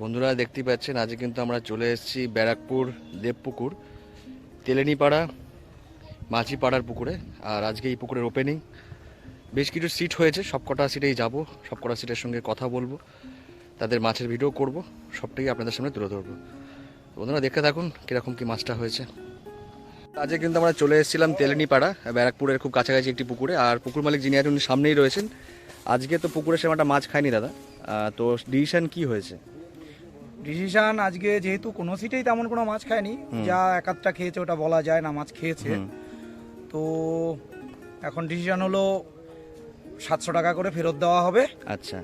বন্ধুরা দেখতেই পাচ্ছেন, আজকে কিন্তু আমরা চলে এসেছি ব্যারাকপুর দেবপুকুর, তেলেনিপাড়া মাঝিপাড়ার পুকুরে, আর আজকে এই পুকুরের ওপেনিং বেশ কিছু সিট হয়েছে সব কটা সিটেই যাব সব কটা সিটের সঙ্গে কথা বলব, তাদের মাছের ভিডিও করব, সবটাই আপনাদের সামনে তুলে ধরবো। বন্ধুরা দেখতে থাকুন, কীরকম কী মাছটা হয়েছে। আজকে কিন্তু আমরা চলে এসেছিলাম তেলেনিপাড়া, ব্যারাকপুরের খুব কাছাকাছি একটি পুকুরে, আর পুকুর মালিক যিনি আছেন, উনি সামনেই রয়েছেন। আজকে তো পুকুরে একটা মাছ খায়নি দাদা তো ডিসিশন কি হয়েছে? ডিসিশন আজকে যেহেতু কোনো সিটেই তেমন কোনো মাছ খায়নি। যা একাধটা খেয়েছে ওটা বলা যায় না মাছ খেয়েছে। তো এখন ডিসিশন হলো সাতশো টাকা করে ফেরত দেওয়া হবে। আচ্ছা।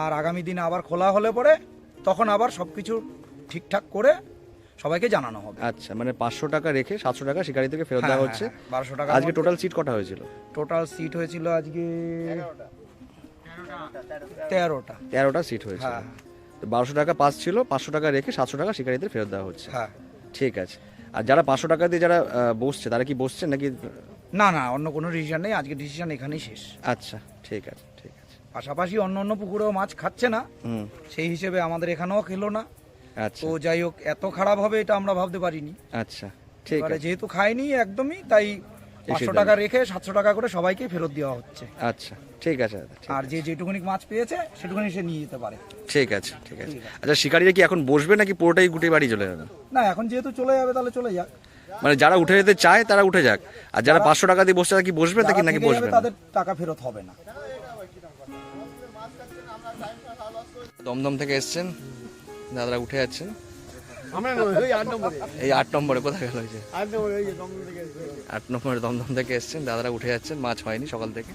আর আগামী দিনে আবার খোলা হলে পরে তখন আবার সব কিছু ঠিকঠাক করে সবাইকে জানানো হবে। আচ্ছা মানে পাঁচশো টাকা রেখে সাতশো টাকা শিকারি থেকে ফেরত দেওয়া হচ্ছে। বারোশো টাকা আজকে টোটাল সিট কটা হয়েছিল? টোটাল সিট হয়েছিল আজকে তেরোটা। তেরোটা। সিট হয়েছিল। হ্যাঁ। তো বারোশো টাকা পাস ছিল পাঁচশো টাকা রেখে সাতশো টাকা শিকারিদের ফেরত দেওয়া হচ্ছে। হ্যাঁ। ঠিক আছে। আর যারা পাঁচশো টাকা দিয়ে যারা বসছে তারা কি বসছে নাকি? না না অন্য কোনো ডিসিশন নেই। আজকে ডিসিশন এখানেই শেষ। আচ্ছা ঠিক আছে ঠিক আছে। পাশাপাশি অন্য অন্য পুকুরেও মাছ খাচ্ছে না। হুম। সেই হিসেবে আমাদের এখানেও খেলো না। আচ্ছা। তো যাই হোক এত খারাপ হবে এটা আমরা ভাবতে পারিনি। আচ্ছা ঠিক আছে। যেহেতু খাইনি একদমই তাই পাঁচশো টাকা রেখে সাতশো টাকা করে সবাইকে ফেরত দেওয়া হচ্ছে। আচ্ছা ঠিক আছে আর যে যেটুকুনি মাছ পেয়েছে সেটুকুনি সে নিয়ে যেতে পারে। ঠিক আছে ঠিক আছে। আচ্ছা শিকারিরা কি এখন বসবে নাকি পুরোটাই গুটে বাড়ি চলে যাবে? না এখন যেহেতু চলে যাবে তাহলে চলে যাক। মানে যারা উঠে যেতে চায় তারা উঠে যাক। আর যারা পাঁচশো টাকা দিয়ে বসছে তারা কি বসবে নাকি নাকি বসবে তাদের টাকা ফেরত হবে না। দমদম থেকে এসছেন দাদারা উঠে যাচ্ছেন এই আট নম্বরে, কোথায় গেল হয়েছে আট নম্বরে দমদম থেকে এসছেন, দাদারা উঠে যাচ্ছেন, মাছ হয়নি সকাল থেকে।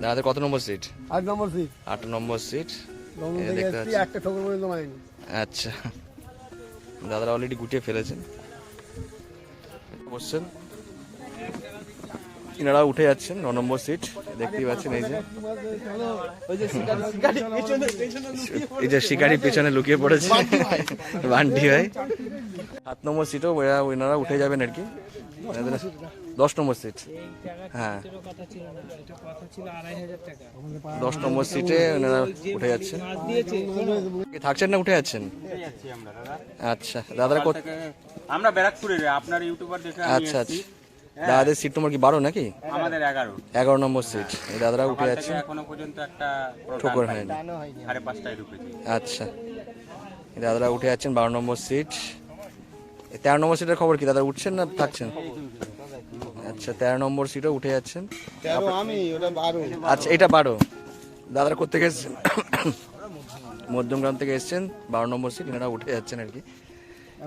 দাদাদের কত নম্বর সিট আট নম্বর সিট আট নম্বর সিট দেখতে পাচ্ছি। আচ্ছা। দাদারা অলরেডি গুটিয়ে ফেলেছেন। বসছেন। ইনারা উঠে যাচ্ছেন ন নম্বর সিট দেখতেই পাচ্ছেন এই যে। এই যে শিকারি পেছনে লুকিয়ে পড়েছে বান্টি ভাই। সাত নম্বর সিটও ওনারা উঠে যাবেন আর কি। দশ নম্বর সিট হ্যাঁ। দশ নম্বর সিটে ওনারা উঠে যাচ্ছেন। থাকছেন না উঠে যাচ্ছেন? আচ্ছা দাদারা আমরা ব্যারাকপুরের আপনার ইউটিউবার দেখে আচ্ছা আচ্ছা। দাদাদের সিট তোমার কি বারো নাকি? আমাদের এগারো। এগারো নম্বর সিট এই দাদারা উঠে যাচ্ছেন এখনও পর্যন্ত একটা ঠোকর হয়নি। সাড়ে পাঁচটায় ঢুকেছি। আচ্ছা। এই দাদারা উঠে যাচ্ছেন বারো নম্বর সিট এই তেরো নম্বর সিটের খবর কি? দাদা উঠছেন না থাকছেন? আচ্ছা তেরো নম্বর সিটও উঠে যাচ্ছেন আচ্ছা এটা বারো। দাদারা কোথেকে এসছেন? মধ্যমগ্রাম থেকে এসছেন। বারো নম্বর সিট এনারা উঠে যাচ্ছেন আর কি।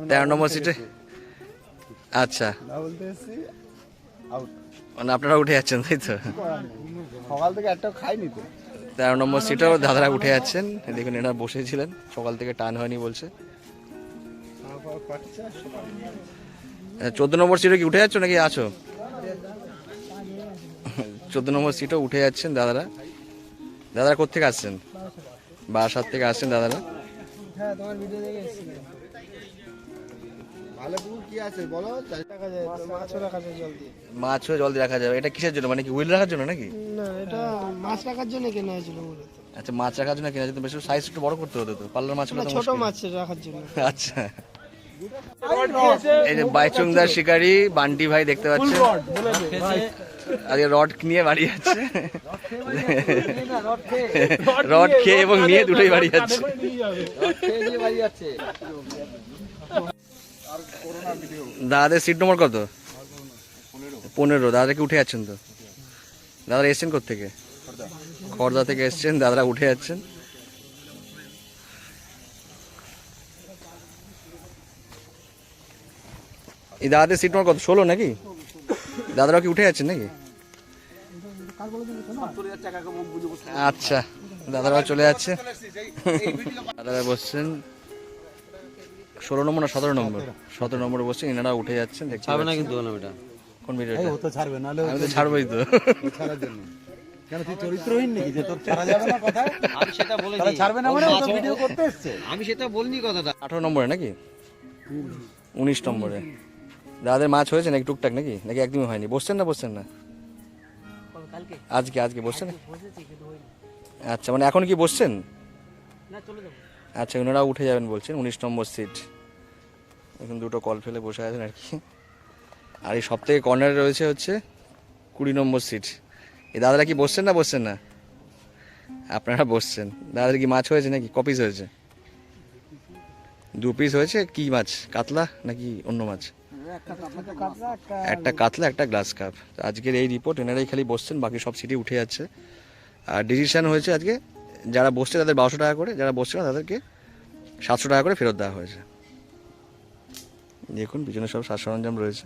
তেরো নম্বর সিটে আচ্ছা। আউট মানে আপনারা উঠে যাচ্ছেন তাই তো? সকাল থেকে একটা খাইনি তো। তেরো নম্বর সিটেও দাদারা উঠে যাচ্ছেন। দেখুন এনারা বসেছিলেন। সকাল থেকে টান হয়নি বলছে। চোদ্দ নম্বর সিটে কি উঠে যাচ্ছ নাকি আছো? চোদ্দ নম্বর সিটও উঠে যাচ্ছেন দাদারা। দাদারা কোথেকে আসছেন? বাসার থেকে আসছেন দাদারা। হ্যাঁ তোমার ভিডিও দেখে ভালো পুকুর কি আছে বলো? চার যায় মাছও রাখা যায় জল দিয়ে মাছও জল দিয়ে রাখা যাবে। এটা কিসের জন্য? মানে কি হুইল রাখার জন্য নাকি? না এটা মাছ রাখার জন্য কেনা হয়েছিল আচ্ছা মাছ রাখার জন্য কিনা বেশি সাইজ একটু বড় করতে হতো তো। পাল্লার মাছ তো ছোট মাছ রাখার জন্য। আচ্ছা। এই যে বাইচুংদার শিকারি বান্টি ভাই দেখতে পাচ্ছেন। আজকে রড নিয়ে বাড়ি যাচ্ছে। রড খেয়ে এবং নিয়ে দুটোই বাড়ি যাচ্ছে। দাদাদের সিট নম্বর কত? পনেরো। দাদা কি উঠে যাচ্ছেন তো? দাদারা এসছেন থেকে খড়দা থেকে এসছেন, দাদারা উঠে যাচ্ছেন। এই দাদাদের সিট নম্বর কত? ষোলো নাকি? দাদারা কি উঠে যাচ্ছেন নাকি? আচ্ছা দাদারা চলে যাচ্ছে। দাদারা বসছেন। ষোলো নম্বর না সতেরো নম্বর? সতেরো নম্বরে বসছেন এনারা উঠে যাচ্ছেন ছাড়বে না কিন্তু কোন ভিডিওটা তো ছাড়বে নাহলে আমি তো ছাড়বোই তো। ছাড়ার জন্য। কেন তুই চরিত্রহীন নাকি যে তোর ছাড়া যাবে না কথা আমি সেটা বলিনি তাহলে ছাড়বে না মানে ও তো ভিডিও করতে এসছে। আমি সেটা বলিনি কথাটা। আঠারো নম্বরে নাকি? উনিশ নম্বরে। দাদাদের মাছ হয়েছে নাকি টুকটাক নাকি? নাকি একদমই হয়নি? বসছেন না বসছেন না? আজকে আজকে বসছেন? আচ্ছা মানে এখন কি বসছেন? আচ্ছা ওনারা উঠে যাবেন বলছেন, উনিশ নম্বর সিট এখন দুটো কল ফেলে বসে আছেন আর কি। আর এই সব থেকে কর্নারে রয়েছে হচ্ছে কুড়ি নম্বর সিট এই দাদারা কি বসছেন না বসছেন না? আপনারা বসছেন। দাদাদের কি মাছ হয়েছে নাকি? কপিস হয়েছে? দু পিস হয়েছে? কি মাছ? কাতলা নাকি অন্য মাছ? একটা কাতলা, একটা গ্লাস কাপ আজকের এই রিপোর্ট এনারাই খালি বসছেন, বাকি সব সিটে উঠে যাচ্ছে। আর ডিসিশন হয়েছে আজকে যারা বসছে তাদের বারোশো টাকা করে, যারা বসছে না তাদেরকে সাতশো টাকা করে ফেরত দেওয়া হয়েছে। দেখুন, পিছনে সব সাজ সরঞ্জাম রয়েছে।